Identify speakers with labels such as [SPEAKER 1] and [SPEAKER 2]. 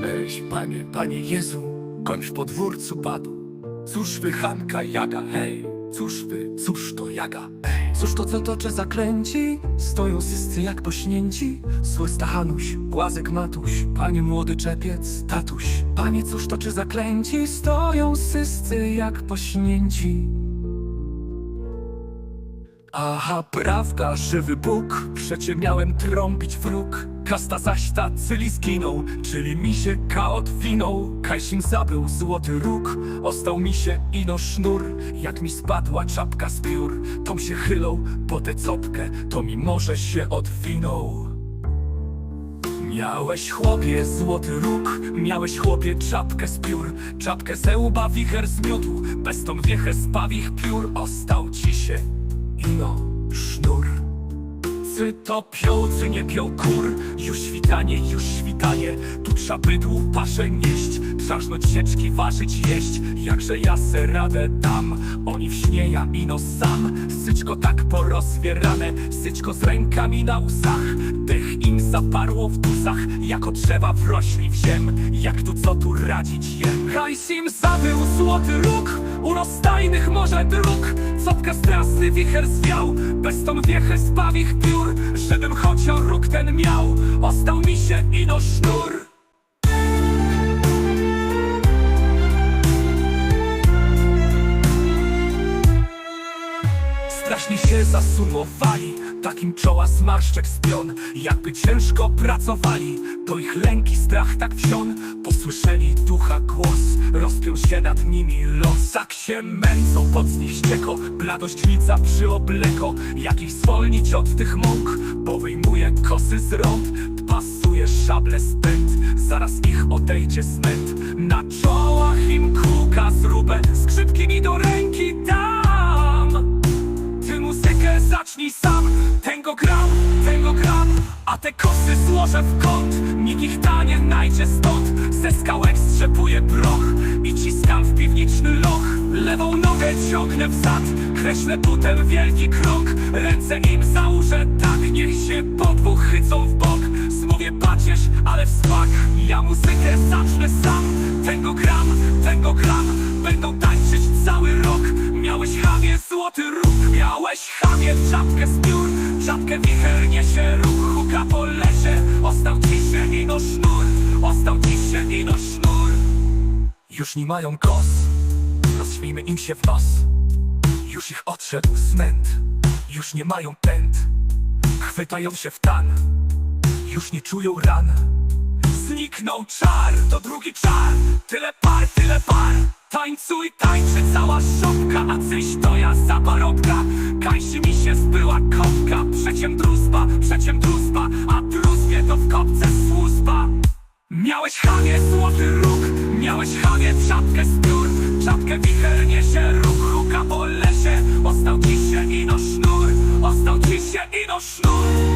[SPEAKER 1] Weź, panie, panie Jezu, koń w podwórcu padł. Cóż wy, Hanka, jaga, hej, cóż wy, cóż to jaga, ej. Cóż to, co tocze zaklęci? Stoją wszyscy jak pośnięci. Zły Stachanuś, Błazek Matuś, panie młody czepiec, tatuś. Panie, cóż toczy zaklęci? Stoją wszyscy jak pośnięci. Aha, prawda, żywy Bóg, przecie miałem trąbić wróg. Kasta zaś ta cyli zginął, czyli mi się kaot winął. Kajsim zabył złoty róg, ostał mi się ino sznur. Jak mi spadła czapka z piór, tom się chylą po tę copkę, to mi może się odwinął. Miałeś chłopie złoty róg, miałeś chłopie czapkę z piór, czapkę ze łba wicher zmiótł, bez tą wiechę z pawich piór ostał ci się ino sznur. Cy to piął, czy nie piął kur, już świtanie, już świtanie, tu trza bydłu paszę nieść, trzażnąć sieczki, ważyć, jeść, jakże ja se radę dam, oni w śnie ja ino sam, syćko tak porozwierane, syćko z rękami na usach, dech im zaparło w dusach, jako drzewa wrośli w ziem, jak tu co tu radzić jem. Hajsim zabył złoty róg, u rozstajnych może dróg, copka strasny wicher zwiał, bez tą wiechę z pawich piór, żebym chociaż róg ten miał, ostał mi się ino sznur. Strasznie się zasumowali. Takim czoła zmarszczek spion Jakby ciężko pracowali. To ich lęki, strach tak wsion Posłyszeli ducha głos się nad nimi. Los Tak się męcą, pod z nich ścieko Bladość lica przyobleko Jak ich zwolnić od tych mąk Bo wyjmuje kosy z rąk. Pasuje szable spęd Zaraz ich odejdzie smęt Na czołach im kółka zrubę Skrzypki mi do ręki dam. Ty muzykę zacznij sam Tego gram, tego gram. A te kosy złożę w kąt Nikt ich tanie najdzie stąd. Ze skałek strzepuje proch Lewą nogę ciągnę w zad. Kreślę butem wielki krok. Ręce im założę. Tak Niech się po dwóch chycą w bok. Zmówię pacierz, ale w smak. Ja muzykę zacznę sam. Tego gram, tego gram. Będą tańczyć cały rok. Miałeś chamie złoty róg. Miałeś chamie czapkę z piór. Czapkę wicher niesie ruch. Huka po lesie. Ostał ci się ino sznur. Ostał ci się ino sznur. Już nie mają kos Rozśmijmy im się w nos. Już ich odszedł smęt. Już nie mają pęd. Chwytają się w tan. Już nie czują ran. Zniknął czar, to drugi czar. Tyle par, tyle par. Tańcuj, tańczy cała szopka A cyś to ja za parobka Kańczy mi się zbyła kopka. Przeciem druzba, przeciem druzba A druzbie to w kopce służba. Miałeś chamie złoty róg. Miałeś chamie czapkę z piór Czapkę wicher niesie ruch Huka po lesie. Ostał ci się ino sznur Ostał ci się ino sznur